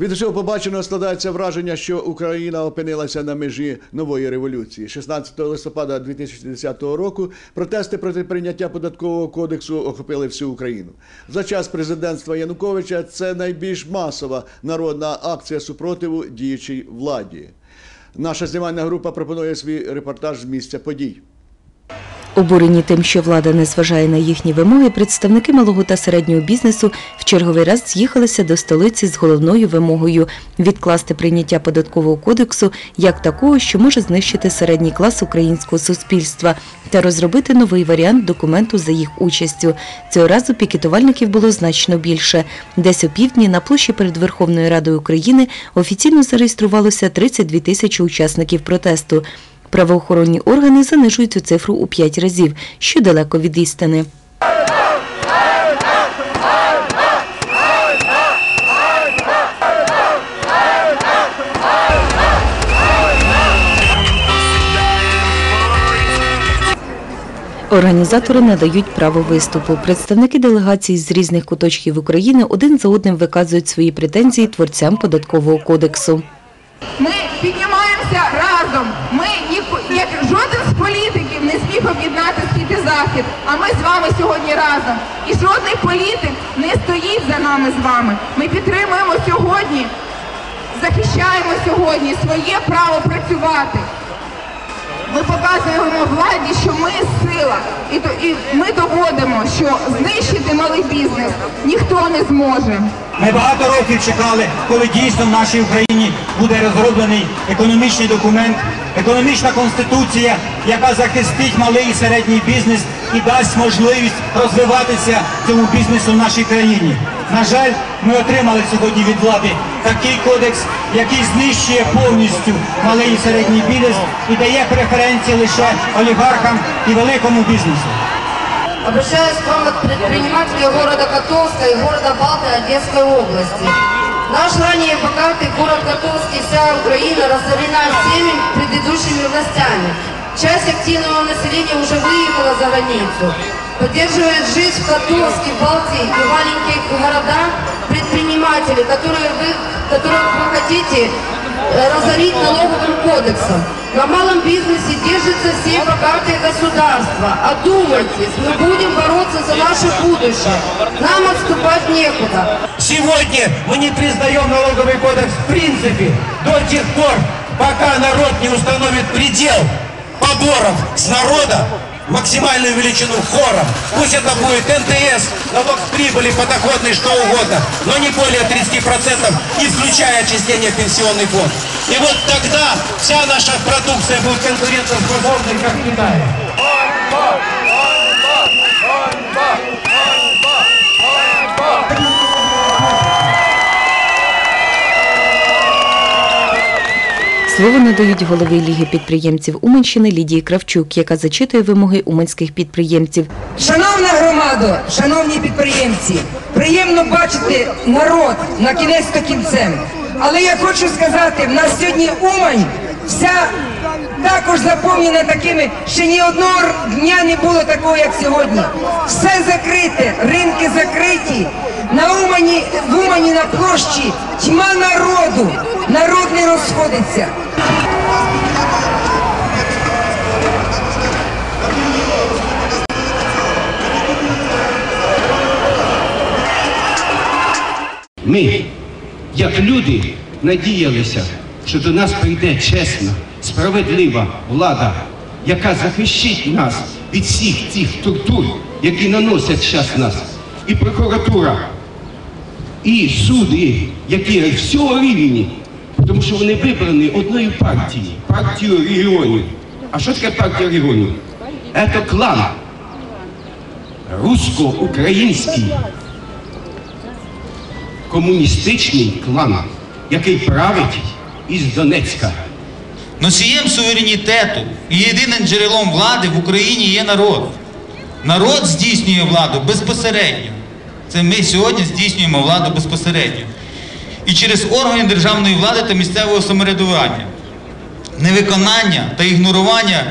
Від усього побаченого складається враження, що Україна опинилася на межі нової революції. 16 листопада 2010 року протести проти прийняття податкового кодексу охопили всю Україну. За час президентства Януковича це найбільш масова народна акція супротиву діючій владі. Наша знімальна група пропонує свій репортаж з місця подій. Обурені тим, що влада не зважає на їхні вимоги, представники малого та середнього бізнесу в черговий раз з'їхалися до столиці з головною вимогою відкласти прийняття податкового кодексу як такого, що може знищити середній клас українського суспільства, та розробити новий варіант документу за їх участю. Цього разу пікетувальників було значно більше. Десь опівдні на площі перед Верховною Радою України офіційно зареєструвалося 32 тисячі учасників протесту. Правоохоронні органи занижують цю цифру у п'ять разів, що далеко від істини. Організатори надають право виступу. Представники делегацій з різних куточків України один за одним виказують свої претензії творцям податкового кодексу. Ми піднімаємося разом. Ми ні, як жоден з політиків не зміг об'єднати схід і захід. А ми з вами сьогодні разом. І жодний політик не стоїть за нами з вами. Ми підтримуємо сьогодні, захищаємо сьогодні своє право працювати. Ми показуємо владі, що ми сила, і, то- і ми доводимо, що знищити малий бізнес ніхто не зможе. Ми багато років чекали, коли дійсно в нашій Україні буде розроблений економічний документ, економічна конституція, яка захистить малий і середній бізнес і дасть можливість розвиватися цьому бізнесу в нашій країні. На жаль, ми отримали сьогодні від влади такий кодекс, який знищує повністю малий і середній бізнес і дає преференції лише олігархам і великому бізнесу. Обращаюсь к вам от предпринимателей города Котовска и города Балты Одесской области. Наш ранее богатый город Котовск и вся Украина разорена всеми предыдущими властями. Часть активного населения уже выехала за границу. Поддерживает жизнь в Котовске, Балтии и маленьких города предприниматели, которые вы, которых вы хотите э, разорить налоговым кодексом. На малом бизнесе держится все богатые государства. Одумайтесь, мы будем бороться за наше будущее. Нам отступать некуда. Сегодня мы не признаем налоговый кодекс в принципе до тех пор, пока народ не установит предел поборов с народа, максимальную величину хором. Пусть это будет НТС, налог с прибыли, подоходный, что угодно, но не более 30%, не включая отчисления в пенсионный фонд. И вот тогда вся наша продукция будет конкурентоспособной, как в Китае. Слово надають голові Ліги підприємців Уманщини Лідії Кравчук, яка зачитує вимоги уманських підприємців. Шановна громадо, шановні підприємці, приємно бачити народ на кінець то кінцем. Але я хочу сказати, в нас сьогодні Умань вся також заповнена такими, ще ні одного дня не було такого, як сьогодні. Все закрите, ринки закриті. На Умані, в Умані на площі тьма народу. Народ не розходиться. Ми, як люди, надіялися, що до нас прийде чесна, справедлива влада, яка захищить нас від всіх цих тортур, які наносять час нас. І прокуратура, і суди, які всього рівні, тому що вони вибрані одною партією, партією регіонів. А що таке партія регіонів? Це клан русско-український комуністичний клан, який править із Донецька. Носієм суверенітету і єдиним джерелом влади в Україні є народ. Народ здійснює владу безпосередньо. Це ми сьогодні здійснюємо владу безпосередньо. І через органи державної влади та місцевого самоврядування. Невиконання та ігнорування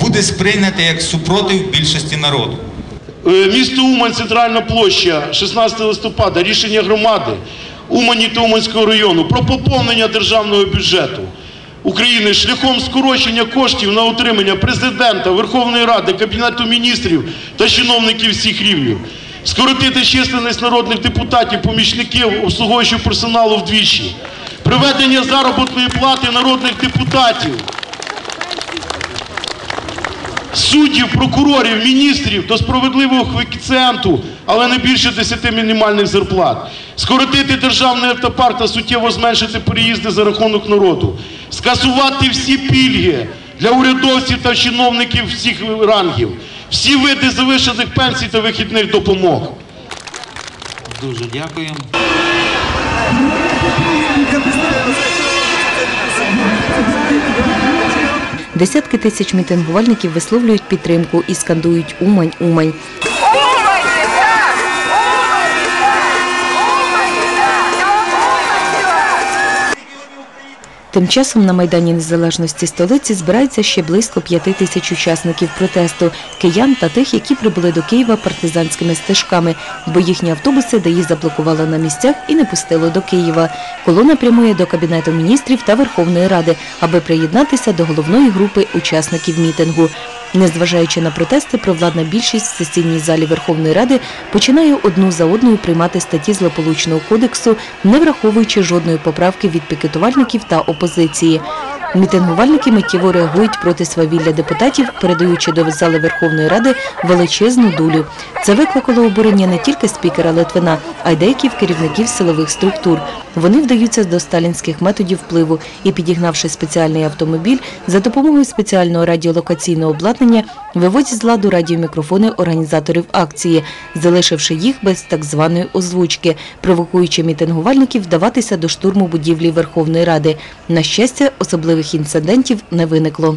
буде сприйняте як супротив більшості народу. Е, Місто Умань, центральна площа, 16 листопада, рішення громади. Умані та Уманського району про поповнення державного бюджету України шляхом скорочення коштів на утримання президента, Верховної Ради, Кабінету міністрів та чиновників всіх рівнів. Скоротити численність народних депутатів, помічників, обслуговуючого персоналу вдвічі. Приведення заробітної плати народних депутатів суддів, прокурорів, міністрів до справедливого коефіцієнту, але не більше 10 мінімальних зарплат. Скоротити державний автопарк та суттєво зменшити переїзди за рахунок народу. Скасувати всі пільги для урядовців та чиновників всіх рангів. Всі види завищених пенсій та вихідних допомог. Дуже дякуємо. Десятки тисяч мітингувальників висловлюють підтримку і скандують Умань, Умань. Тим часом на Майдані Незалежності столиці збирається ще близько п'яти тисяч учасників протесту, киян та тих, які прибули до Києва партизанськими стежками, бо їхні автобуси ДАІ заблокували на місцях і не пустило до Києва. Колона прямує до Кабінету міністрів та Верховної Ради, аби приєднатися до головної групи учасників мітингу. Незважаючи на протести, провладна більшість в сесійній залі Верховної Ради починає одну за одною приймати статті злополучного кодексу, не враховуючи жодної поправки від пікетувальників та опозиції. Мітингувальники миттєво реагують проти свавілля депутатів, передаючи до зали Верховної Ради величезну дулю. Це викликало обурення не тільки спікера Литвина, а й деяких керівників силових структур. Вони вдаються до сталінських методів впливу і, підігнавши спеціальний автомобіль, за допомогою спеціального радіолокаційного обладнання виводять з ладу радіомікрофони організаторів акції, залишивши їх без так званої озвучки, провокуючи мітингувальників вдаватися до штурму будівлі Верховної Ради. На щастя, особливих інцидентів не виникло.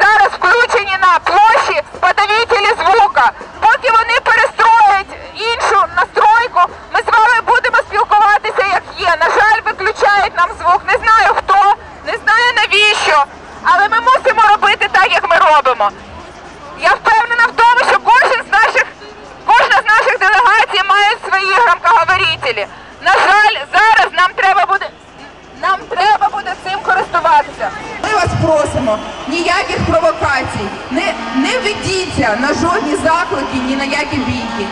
Зараз включені на площі подавителі звука. Поки вони перестроять іншу настройку, ми з вами будемо спілкуватися як є. На жаль, виключають нам звук. Не знаю хто, не знаю навіщо, але ми мусимо робити так, як ми робимо. Я впевнена в тому, що кожен з наших, кожна з наших делегацій має свої громкоговорителі. На жаль, зараз нам треба буде. Нам треба буде цим користуватися. Ми вас просимо, ніяких провокацій. Не, не ведіться на жодні заклики, ні на які бійки.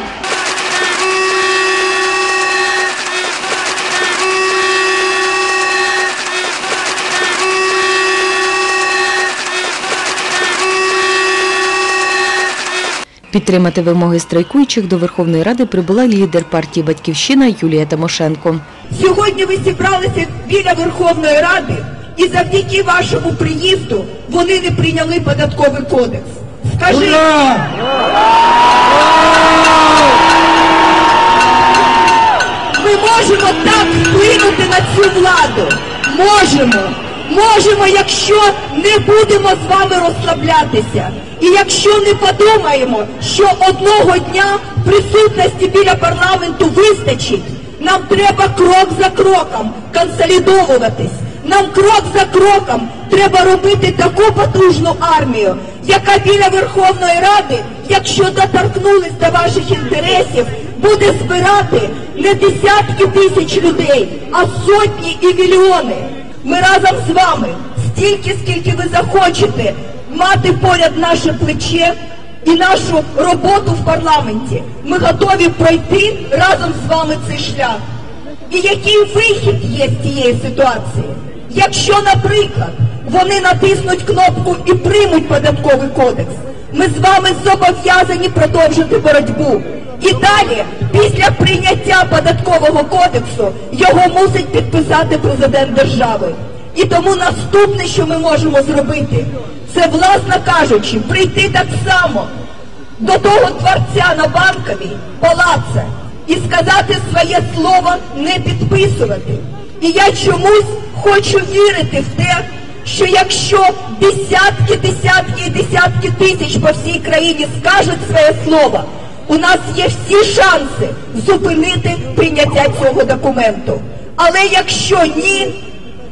Підтримати вимоги страйкуючих до Верховної Ради прибула лідер партії Батьківщина Юлія Тимошенко. Сьогодні ви зібралися біля Верховної Ради, і завдяки вашому приїзду вони не прийняли податковий кодекс. Скажіть, вплинути на цю владу. Можемо. Можемо, якщо не будемо з вами розслаблятися. І якщо не подумаємо, що одного дня присутності біля парламенту вистачить, нам треба крок за кроком консолідовуватись. Нам крок за кроком треба робити таку потужну армію, яка біля Верховної Ради, якщо доторкнулись до ваших інтересів, буде збирати не десятки тисяч людей, а сотні і мільйони. Ми разом з вами, стільки, скільки ви захочете, мати поряд наше плече і нашу роботу в парламенті. Ми готові пройти разом з вами цей шлях. І який вихід є з цієї ситуації? Якщо, наприклад, вони натиснуть кнопку і приймуть податковий кодекс, ми з вами зобов'язані продовжити боротьбу. І далі, після прийняття податкового кодексу, його мусить підписати президент держави. І тому наступне, що ми можемо зробити, це, власно кажучи, прийти так само до того творця на банковій, палаца, і сказати своє слово не підписувати. І я чомусь хочу вірити в те, що якщо десятки, десятки і десятки тисяч по всій країні скажуть своє слово, у нас є всі шанси зупинити прийняття цього документу. Але якщо ні,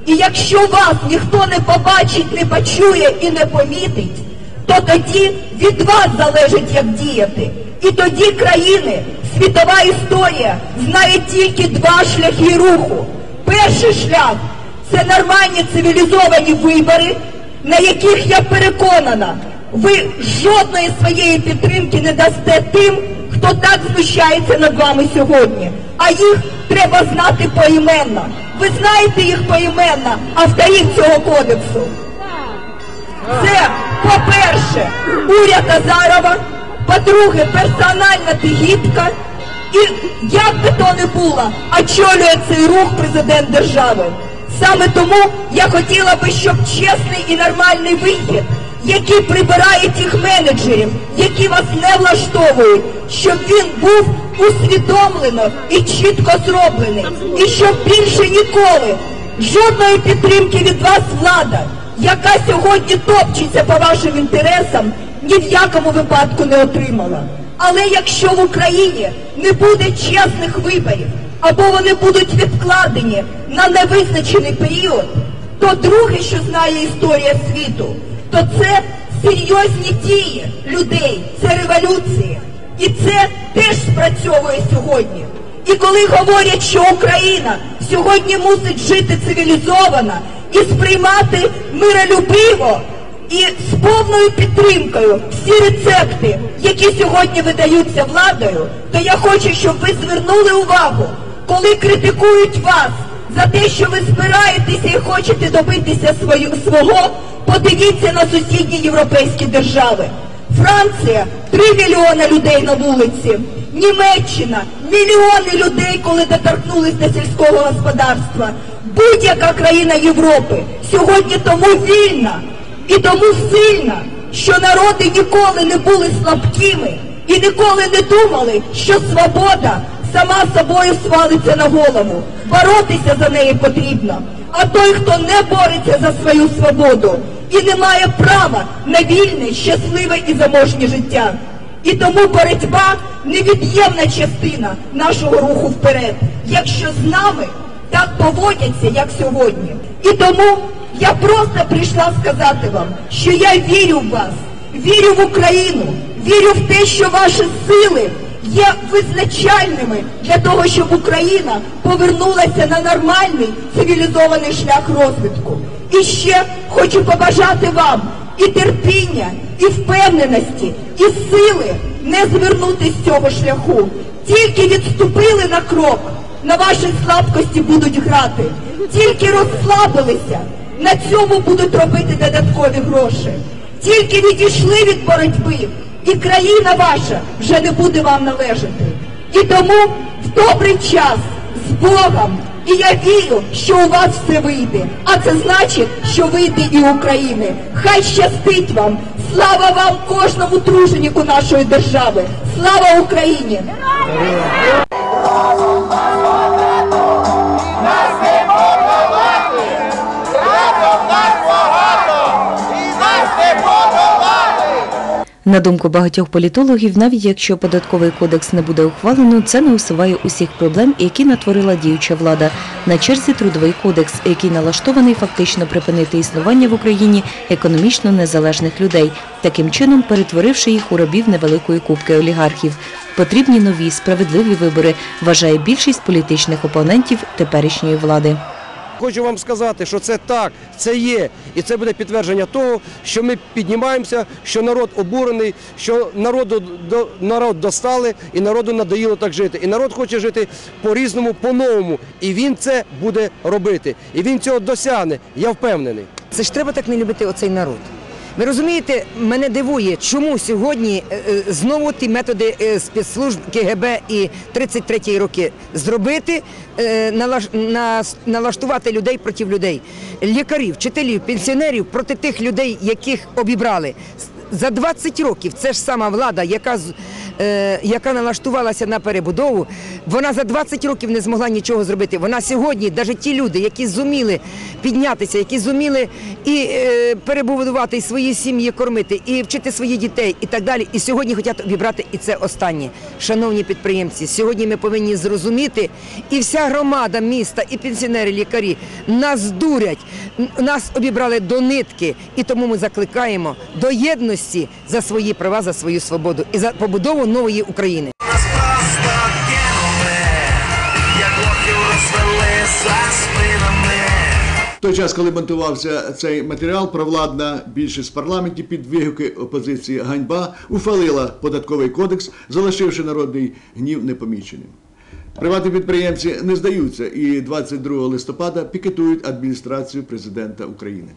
і якщо вас ніхто не побачить, не почує і не помітить, то тоді від вас залежить, як діяти. І тоді країни Світова історія знає тільки два шляхи руху. Перший шлях це нормальні цивілізовані вибори, на яких я переконана, ви жодної своєї підтримки не дасте тим, хто так знущається над вами сьогодні. А їх треба знати поіменно. Ви знаєте їх поіменно, авторів цього кодексу. Це, по-перше, уряд Азарова, по-друге, персональна тигітка. І як би то не було, очолює цей рух президент держави. Саме тому я хотіла би, щоб чесний і нормальний вихід, який прибирає тих менеджерів, які вас не влаштовують, щоб він був усвідомлено і чітко зроблений. І щоб більше ніколи жодної підтримки від вас влада, яка сьогодні топчеться по вашим інтересам, ні в якому випадку не отримала. Але якщо в Україні не буде чесних виборів, або вони будуть відкладені на невизначений період, то друге, що знає історія світу, то це серйозні дії людей, це революції. І це теж спрацьовує сьогодні. І коли говорять, що Україна сьогодні мусить жити цивілізовано і сприймати миролюбиво і з повною підтримкою всі рецепти, які сьогодні видаються владою, то я хочу, щоб ви звернули увагу, коли критикують вас за те, що ви збираєтеся і хочете добитися свою, свого, подивіться на сусідні європейські держави. Франція 3 мільйони людей на вулиці. Німеччина мільйони людей, коли доторкнулись до сільського господарства. Будь-яка країна Європи сьогодні тому вільна і тому сильна, що народи ніколи не були слабкими і ніколи не думали, що свобода сама собою свалиться на голову. Боротися за неї потрібно. А той, хто не бореться за свою свободу і не має права на вільне, щасливе і заможнє життя. І тому боротьба невід'ємна частина нашого руху вперед, якщо з нами так поводяться, як сьогодні. І тому я просто прийшла сказати вам, що я вірю в вас, вірю в Україну, вірю в те, що ваші сили є визначальними для того, щоб Україна повернулася на нормальний цивілізований шлях розвитку. І ще хочу побажати вам і терпіння, і впевненості, і сили не звернути з цього шляху. Тільки відступили на крок, на вашій слабкості будуть грати. Тільки розслабилися, на цьому будуть робити додаткові гроші. Тільки відійшли від боротьби, і країна ваша вже не буде вам належати. І тому в добрий час з Богом. І я вірю, що у вас все вийде. А це значить, що вийде і України. Хай щастить вам! Слава вам кожному труженику нашої держави! Слава Україні! На думку багатьох політологів, навіть якщо податковий кодекс не буде ухвалено, це не усуває усіх проблем, які натворила діюча влада. На черзі трудовий кодекс, який налаштований фактично припинити існування в Україні економічно незалежних людей, таким чином перетворивши їх у рабів невеликої кубки олігархів. Потрібні нові справедливі вибори, вважає більшість політичних опонентів теперішньої влади. Хочу вам сказати, що це так, це є, і це буде підтвердження того, що ми піднімаємося, що народ обурений, що народу до народ достали, і народу надоїло так жити. І народ хоче жити по-різному, по-новому. І він це буде робити. І він цього досягне. Я впевнений. Це ж треба так не любити оцей народ. Ви розумієте, мене дивує, чому сьогодні е, е, знову ті методи е, спецслужб КГБ і 33-ті роки зробити, налаштувати людей проти людей, лікарів, вчителів, пенсіонерів проти тих людей, яких обібрали. За 20 років це ж сама влада, яка яка налаштувалася на перебудову, вона за 20 років не змогла нічого зробити. Вона сьогодні, навіть ті люди, які зуміли піднятися, які зуміли і е, перебудувати і свої сім'ї кормити, і вчити своїх дітей, і так далі. І сьогодні хочуть обібрати і це останнє. Шановні підприємці, сьогодні ми повинні зрозуміти, і вся громада міста, і пенсіонери, лікарі нас дурять, нас обібрали до нитки, і тому ми закликаємо до єдності за свої права, за свою свободу і за побудову нової України. В той час, коли монтувався цей матеріал, провладна більшість в парламенті під вигуки опозиції ганьба ухвалила податковий кодекс, залишивши народний гнів непоміченим. Приватні підприємці не здаються і 22 листопада пікетують адміністрацію президента України.